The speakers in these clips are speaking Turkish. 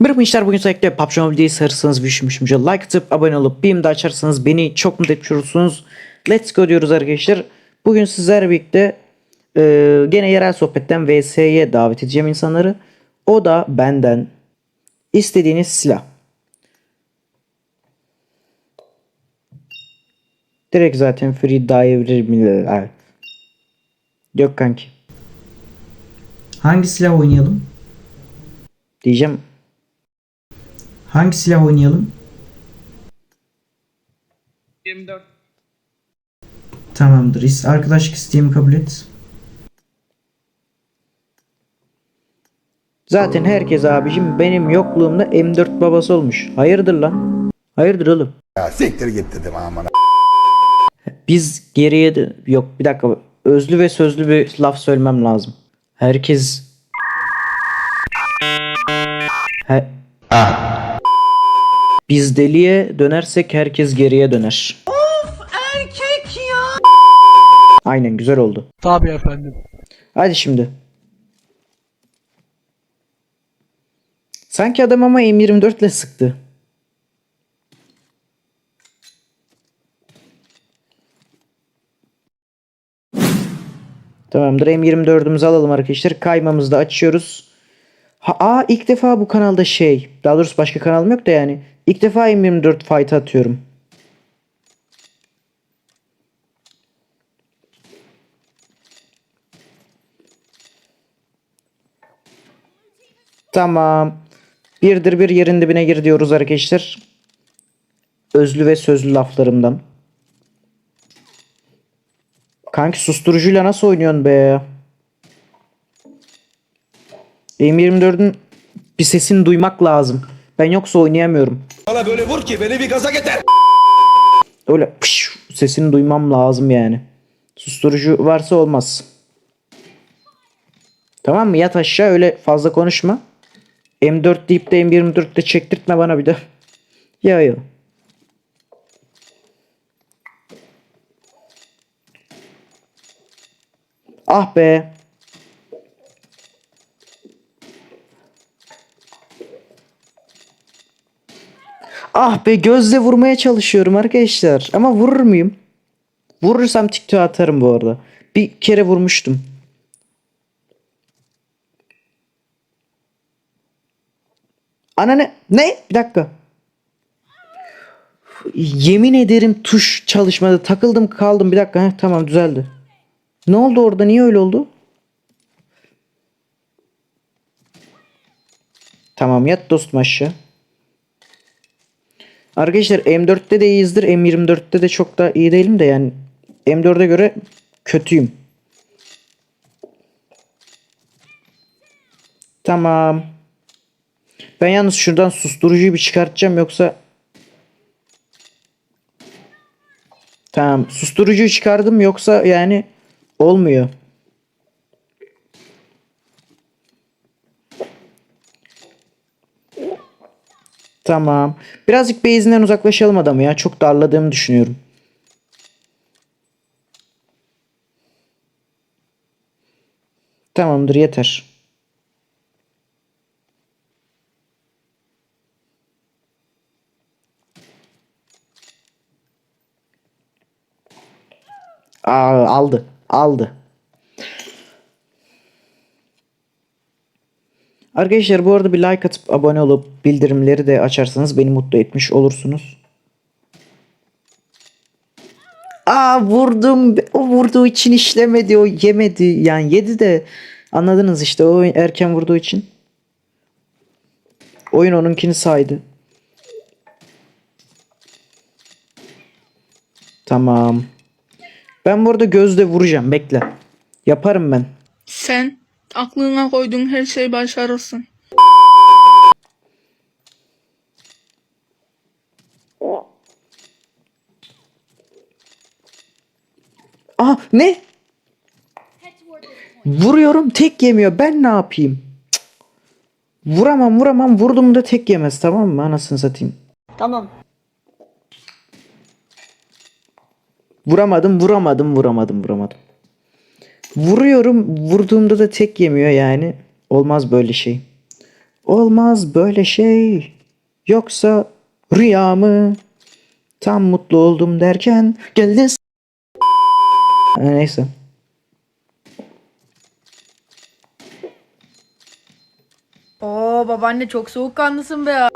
Merhaba gençler bugün özellikle PUBG Mobile'yi sarırsanız düşmüşümce like atıp abone olup benim de açarsanız beni çok mutlu etmiş olursunuz. Let's go diyoruz arkadaşlar. Bugün sizlerle birlikte e, gene yerel sohbetten VS'ye davet edeceğim insanları. O da benden istediğiniz silah. Direkt zaten free dive'lir mi? Yok kanki. Hangi silah oynayalım? Diyeceğim Hangi silah oynayalım? 24. Tamamdır. İs- Arkadaşlık isteğimi kabul et. Zaten herkes abicim benim yokluğumda M4 babası olmuş. Hayırdır lan? Hayırdır oğlum? Ya siktir git dedim aman. Biz geriye de... Yok bir dakika. Özlü ve sözlü bir laf söylemem lazım. Herkes... He... Biz deliye dönersek herkes geriye döner. Of erkek ya. Aynen güzel oldu. Tabii efendim. Hadi şimdi. Sanki adam ama M24 ile sıktı. Tamamdır. M24'ümüzü alalım arkadaşlar. Kaymamızı da açıyoruz. Ha, aa ilk defa bu kanalda şey. Daha doğrusu başka kanalım yok da yani. İlk defa M24 fight atıyorum. Tamam. Birdir bir yerin dibine gir diyoruz arkadaşlar. Özlü ve sözlü laflarımdan. Kanki susturucuyla nasıl oynuyorsun be? M24'ün bir sesini duymak lazım. Ben yoksa oynayamıyorum. Bana böyle vur ki beni bir gaza getir. Öyle pış, sesini duymam lazım yani. Susturucu varsa olmaz. Tamam mı? Yat aşağı öyle fazla konuşma. M4 deyip de M24'te çektirtme bana bir de. Ya ya. Ah be. Ah be gözle vurmaya çalışıyorum arkadaşlar. Ama vurur muyum? Vurursam TikTok atarım bu arada. Bir kere vurmuştum. Ana ne? Ne? Bir dakika. Yemin ederim tuş çalışmadı. Takıldım kaldım. Bir dakika. Heh, tamam düzeldi. Ne oldu orada? Niye öyle oldu? Tamam yat dostum aşağı. Arkadaşlar M4'te de iyiyizdir. M24'te de çok da iyi değilim de yani M4'e göre kötüyüm. Tamam. Ben yalnız şuradan susturucuyu bir çıkartacağım yoksa Tamam. Susturucuyu çıkardım yoksa yani olmuyor. Tamam. Birazcık base'inden uzaklaşalım adamı ya. Çok darladığımı düşünüyorum. Tamamdır yeter. Aa, aldı. Aldı. Arkadaşlar bu arada bir like atıp abone olup bildirimleri de açarsanız beni mutlu etmiş olursunuz. Aa vurdum. O vurduğu için işlemedi. O yemedi. Yani yedi de anladınız işte o erken vurduğu için. Oyun onunkini saydı. Tamam. Ben burada gözle vuracağım. Bekle. Yaparım ben. Sen aklına koyduğun her şeyi başarırsın. Aa ne? Vuruyorum tek yemiyor. Ben ne yapayım? Cık. Vuramam vuramam vurdum da tek yemez tamam mı anasını satayım. Tamam. Vuramadım vuramadım vuramadım vuramadım. Vuruyorum vurduğumda da tek yemiyor yani. Olmaz böyle şey. Olmaz böyle şey. Yoksa rüya mı? Tam mutlu oldum derken geldin. Neyse. Oo babaanne çok soğukkanlısın be ya.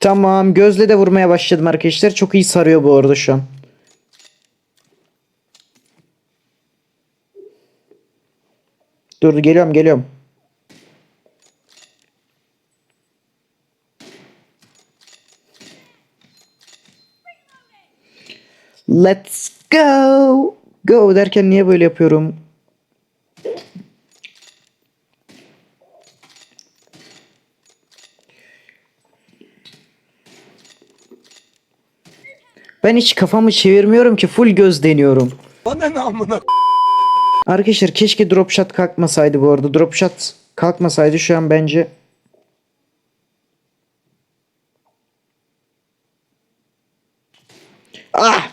Tamam gözle de vurmaya başladım arkadaşlar. Çok iyi sarıyor bu arada şu an. Dur geliyorum geliyorum. Let's go. Go derken niye böyle yapıyorum? Ben hiç kafamı çevirmiyorum ki full göz deniyorum. Bana ne amına Arkadaşlar keşke drop shot kalkmasaydı bu arada. Drop shot kalkmasaydı şu an bence Ah!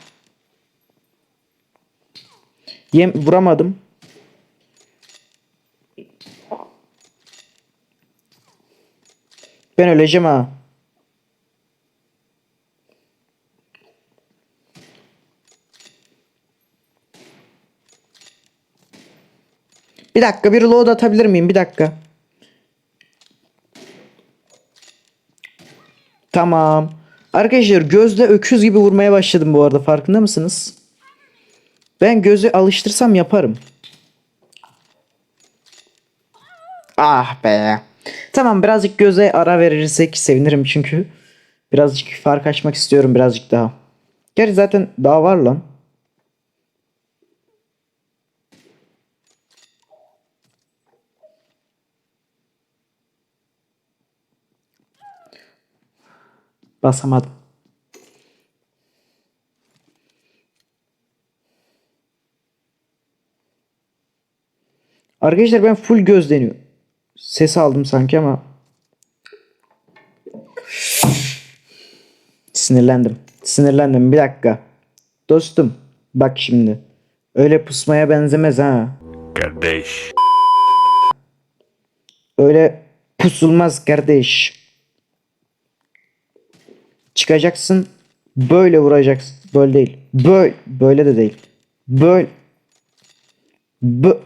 Yem vuramadım. Ben öleceğim ha. Bir dakika bir load atabilir miyim? Bir dakika. Tamam. Arkadaşlar gözle öküz gibi vurmaya başladım bu arada farkında mısınız? Ben gözü alıştırsam yaparım. Ah be. Tamam birazcık göze ara verirsek sevinirim çünkü. Birazcık fark açmak istiyorum birazcık daha. Gerçi zaten daha var lan. Basamadım. Arkadaşlar ben full göz deniyorum. Ses aldım sanki ama. Sinirlendim. Sinirlendim. Bir dakika. Dostum. Bak şimdi. Öyle pusmaya benzemez ha. Kardeş. Öyle pusulmaz kardeş. Çıkacaksın. Böyle vuracaksın. Böyle değil. Böyle. Böyle de değil. Böyle. Bu.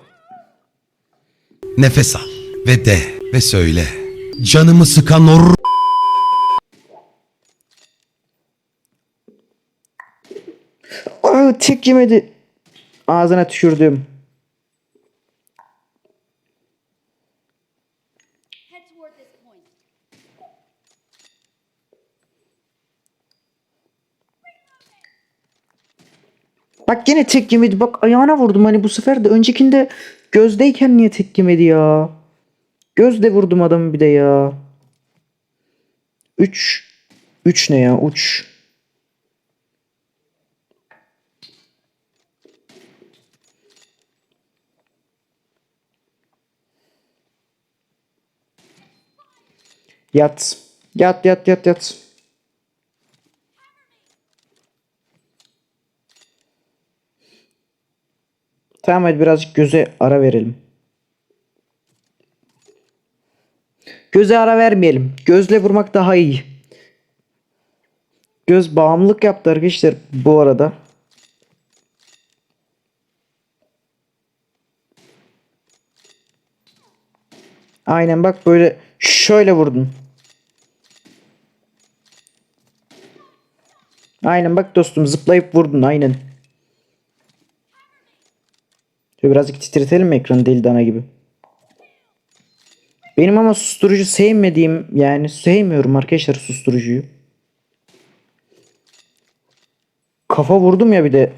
Nefes al ve de ve söyle. Canımı sıkan o r- Aa, tek yemedi. Ağzına tükürdüm. Bak gene tek yemedi. Bak ayağına vurdum hani bu sefer de öncekinde gözdeyken niye tek yemedi ya? Gözde vurdum adamı bir de ya. 3 3 ne ya? Uç. Yat. Yat yat yat yat. Tamam hadi birazcık göze ara verelim. Göze ara vermeyelim. Gözle vurmak daha iyi. Göz bağımlılık yaptı arkadaşlar bu arada. Aynen bak böyle şöyle vurdun. Aynen bak dostum zıplayıp vurdun aynen. Şöyle birazcık titretelim mi ekranı deli dana gibi. Benim ama susturucu sevmediğim yani sevmiyorum arkadaşlar susturucuyu. Kafa vurdum ya bir de.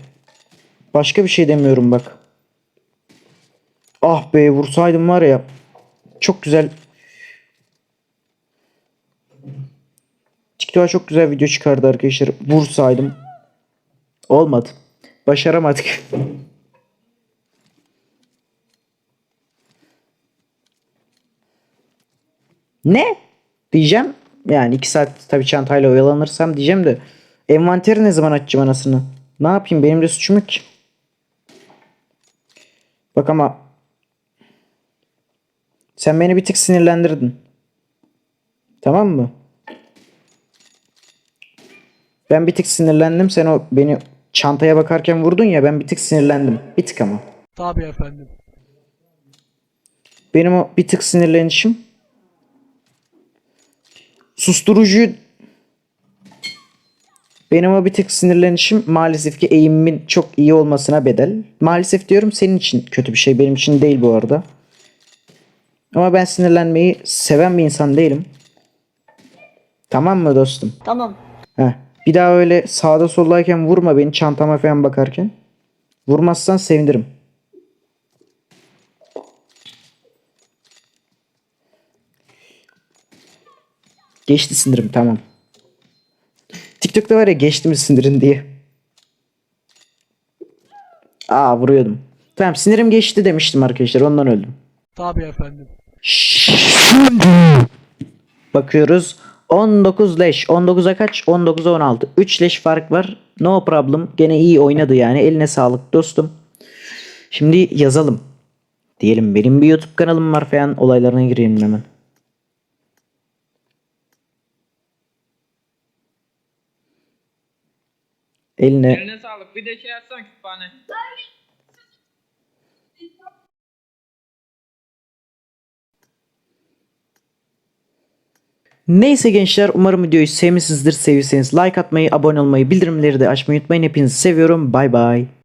Başka bir şey demiyorum bak. Ah be vursaydım var ya. Çok güzel. TikTok'a çok güzel video çıkardı arkadaşlar. Vursaydım. Olmadı. Başaramadık. Ne? Diyeceğim. Yani 2 saat tabii çantayla oyalanırsam diyeceğim de envanteri ne zaman açacağım anasını? Ne yapayım benim de suçum yok ki. Bak ama sen beni bir tık sinirlendirdin. Tamam mı? Ben bir tık sinirlendim. Sen o beni çantaya bakarken vurdun ya ben bir tık sinirlendim. Bir tık ama. Tabii efendim. Benim o bir tık sinirlenişim susturucuyu benim o bir tık sinirlenişim maalesef ki eğimimin çok iyi olmasına bedel. Maalesef diyorum senin için kötü bir şey benim için değil bu arada. Ama ben sinirlenmeyi seven bir insan değilim. Tamam mı dostum? Tamam. Heh. Bir daha öyle sağda soldayken vurma beni çantama falan bakarken. Vurmazsan sevinirim. Geçti sinirim tamam. TikTok'ta var ya geçti mi sinirin diye. Aa vuruyordum. Tamam sinirim geçti demiştim arkadaşlar ondan öldüm. Tabii efendim. Bakıyoruz. 19 leş. 19'a kaç? 19'a 16. 3 leş fark var. No problem. Gene iyi oynadı yani. Eline sağlık dostum. Şimdi yazalım. Diyelim benim bir YouTube kanalım var falan. Olaylarına gireyim hemen. Eline Eline sağlık. Bir de şey yazsan kütüphane. Neyse gençler umarım videoyu sevmişsinizdir. Sevdiyseniz like atmayı, abone olmayı, bildirimleri de açmayı unutmayın. Hepinizi seviyorum. Bay bay.